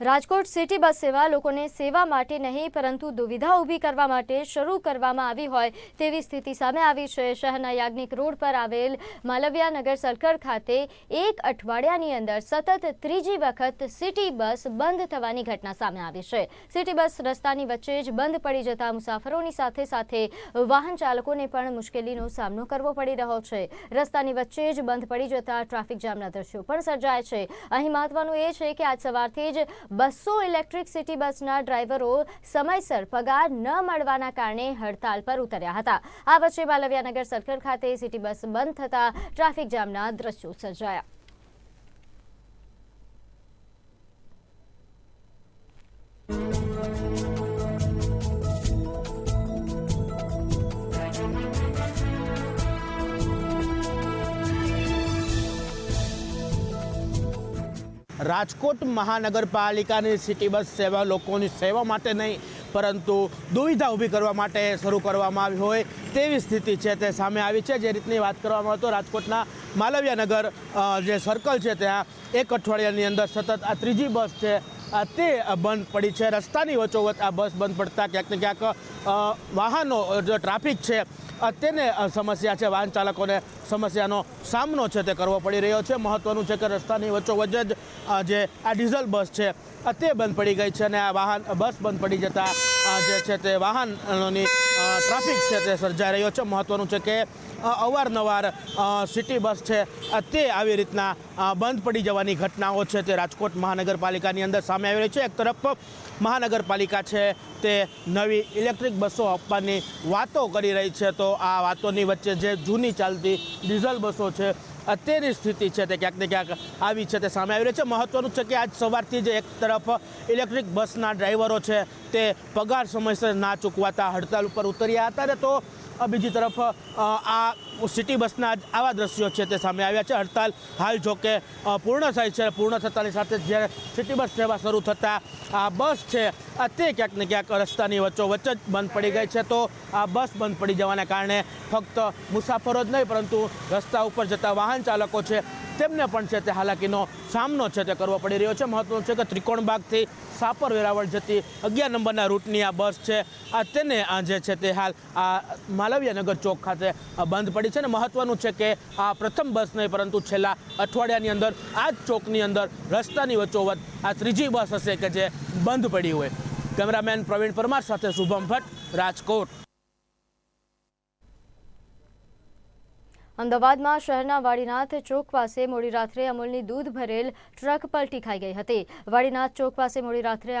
Rajkot city bus સેવા લોકોને સેવા માટે નહીં, પરંતુ દુવિધા ઊભી કરવા માટે શરૂ કરવામાં આવી હોય તેવી સ્થિતિ સામે આવી છે. શહેરના યાજ્ઞિક રોડ પર આવેલ માલવ્યાનગર સર્કલ ખાતે એક અઠવાડિયાની અંદર સતત ત્રીજી વખત સિટી બસ બંધ થવાની ઘટના સામે આવી છે. સિટી બસ રસ્તાની વચ્ચે જ બંધ પડી જતા મુસાફરોની સાથે સાથે વાહન ચાલકોને પણ મુશ્કેલીનો સામનો કરવો પડી રહ્યો છે. રસ્તાની વચ્ચે જ બંધ પડી જતા ટ્રાફિક જામના દ્રશ્યો પણ સર્જાય છે. અહીં મહત્વનું એ છે કે આજ સવારથી જ બસો ઇલેક્ટ્રિક સિટી બસના ડ્રાઈવરો સમયસર પગાર ન મળવાના કારણે હડતાલ પર ઉતર્યા હતા. આ વચ્ચે માલવ્યાનગર સર્કલ ખાતે સિટી બસ બંધ થતાં ટ્રાફિક જામના દ્રશ્યો સર્જાયા. રાજકોટ મહાનગરપાલિકાની સિટી બસ સેવા લોકોની સેવા માટે નહીં, પરંતુ દુવિધા ઊભી કરવા માટે શરૂ કરવામાં આવી હોય તેવી સ્થિતિ છે તે સામે આવી છે. જે રીતની વાત કરવામાં આવતો રાજકોટના માલવ્યાનગર જે સર્કલ છે ત્યાં એક અઠવાડિયાની અંદર સતત આ ત્રીજી બસ છે તે બંધ પડી છે. રસ્તાની વચ્ચોવચ આ બસ બંધ પડતા ક્યાંક ને ક્યાંક વાહનો જે ટ્રાફિક છે તેને સમસ્યા છે. વાહન ચાલકોને સમસ્યાનો સામનો છે તે કરવો પડી રહ્યો છે. મહત્ત્વનું છે કે રસ્તાની વચ્ચોવચ્ચ જ જે આ ડીઝલ બસ છે તે બંધ પડી ગઈ છે અને આ વાહન બસ બંધ પડી જતા જે છે તે વાહનોની ટ્રાફિક છે તે સર્જાઈ રહ્યો છે. મહત્વનું છે કે અવારનવાર સિટી બસ છે તે આવી રીતના બંધ પડી જવાની ઘટનાઓ છે તે રાજકોટ મહાનગરપાલિકાની અંદર સામે આવી રહી છે. એક તરફ મહાનગરપાલિકા છે તે નવી ઇલેક્ટ્રિક બસો આપવાની વાતો કરી રહી છે. તો આ વાતોની વચ્ચે જે જૂની ચાલતી ડીઝલ બસો છે અ, તેની સ્થિતિ છે તે ક્યાંક ને ક્યાંક આવી છે તે સામે આવી રહી છે. મહત્વનું છે કે આજ સવારથી જ એક તરફ ઇલેક્ટ્રિક બસના ડ્રાઈવરો છે તે પગાર સમયસર ના ચૂકવાતા હડતાલ ઉપર ઉતર્યા હતા ને તો બીજી તરફ આ સિટી બસના જ આવા દ્રશ્યો છે તે સામે આવ્યા છે. હડતાલ હાલ જો કે પૂર્ણ થઈ છે. પૂર્ણ થતાની સાથે જ્યારે સિટી બસ સેવા શરૂ થતાં આ બસ છે તે ક્યાંક ને ક્યાંક રસ્તાની વચ્ચોવચ્ચ જ બંધ પડી ગઈ છે. તો આ બસ બંધ પડી જવાના કારણે ફક્ત મુસાફરો જ નહીં, પરંતુ રસ્તા ઉપર જતા વાહન ચાલકો છે તેમને પણ છે તે હાલાકીનો સામનો છે તે કરવો પડી રહ્યો છે. મહત્વનું છે કે ત્રિકોણબાગથી સાપર વેરાવળ જતી અગિયાર નંબરના રૂટની આ બસ છે. આ તેને આ જે છે તે હાલ આ માલવ્યાનગર ચોક ખાતે બંધ પડી છે અને મહત્વનું છે કે આ પ્રથમ બસ નહીં, પરંતુ છેલ્લા અઠવાડિયાની અંદર આ જ ચોકની અંદર રસ્તાની વચ્ચોવચ આ ત્રીજી બસ હશે કે જે બંધ પડી હોય. કેમેરામેન પ્રવીણ પરમાર સાથે શુભમ ભટ્ટ, રાજકોટ. અમદાવાદમાં શહેરના વાડીનાથ ચોક પાસે મોડી રાત્રે અમૂલની દૂધ ભરેલ ટ્રક પલટી ખાઈ ગઈ હતી. વાડીનાથ ચોક પાસે મોડી રાત્રે